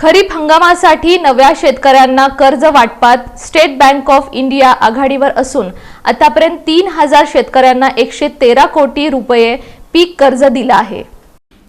खरीप हंगामासाठी नव्या शेतकऱ्यांना कर्ज वाटपात स्टेट बँक ऑफ इंडिया आघाडीवर असून आतापर्यंत तीन हजार शेतकऱ्यांना एकशे तेरा कोटी रुपये पीक कर्ज दिलं आहे.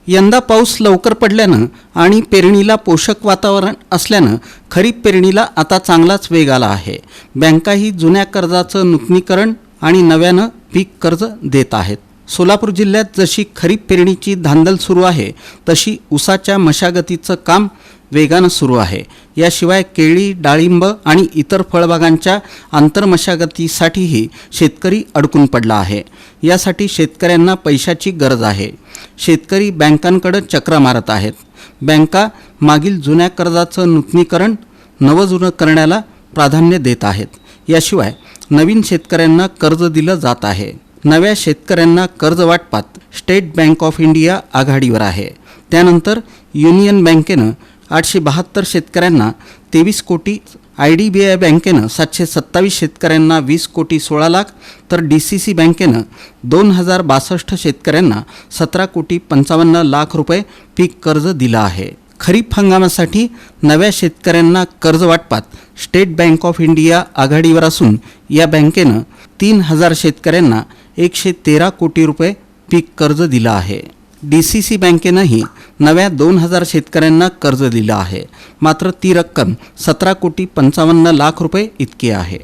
यंदा पाऊस लवकर पडल्यानं आणि पेरणीला पोषक वातावरण असल्यानं खरीप पेरणीला आता चांगलाच वेग आला आहे. बँकाही जुन्या कर्जाचं नूतनीकरण आणि नव्यानं पीक कर्ज देत आहेत. सोलापूर जिल्ह्यात जशी खरीप पेरणीची धांदल सुरू आहे तशी उसाच्या मशागतीचं काम वेगानं सुरू आहे. याशिवाय केळी डाळिंब आणि इतर फळबागांच्या आंतरमशागतीसाठीही शेतकरी अडकून पडला आहे. यासाठी शेतकऱ्यांना पैशाची गरज आहे. शेतकरी बँकांकडे चक्रा मारत आहेत. बँका मागील जुन्या कर्जाचं नूतनीकरण नवजुनं करण्याला प्राधान्य देत आहेत. याशिवाय नवीन शेतकऱ्यांना कर्ज दिलं जात आहे. नव्या शेतकऱ्यांना कर्ज वाटपात स्टेट बँक ऑफ इंडिया आघाडीवर आहे. त्यानंतर युनियन बँकेनं आठशे बहात्तर शेतकऱ्यांना तेवीस कोटी आय डी बी आय बँकेनं सातशे सत्तावीस शेतकऱ्यांना वीस कोटी सोळा लाख तर डी सी सी बँकेनं दोन हजार बासष्ट शेतकऱ्यांना सतरा कोटी पंचावन्न लाख रुपये पीक कर्ज दिलं आहे. खरीप हंगामासाठी नव्या शेतकऱ्यांना कर्ज वाटपात स्टेट बँक ऑफ इंडिया आघाडीवर असून या बँकेनं तीन हजार शेतकऱ्यांना एकशे तेरा कोटी रुपये पीक कर्ज दिलं आहे. डी सी सी बँकेनंही नव्या दोन हजार शेतकऱ्यांना कर्ज दिलं आहे. मात्र ती रक्कम सतरा कोटी पंचावन्न लाख रुपये इतकी आहे.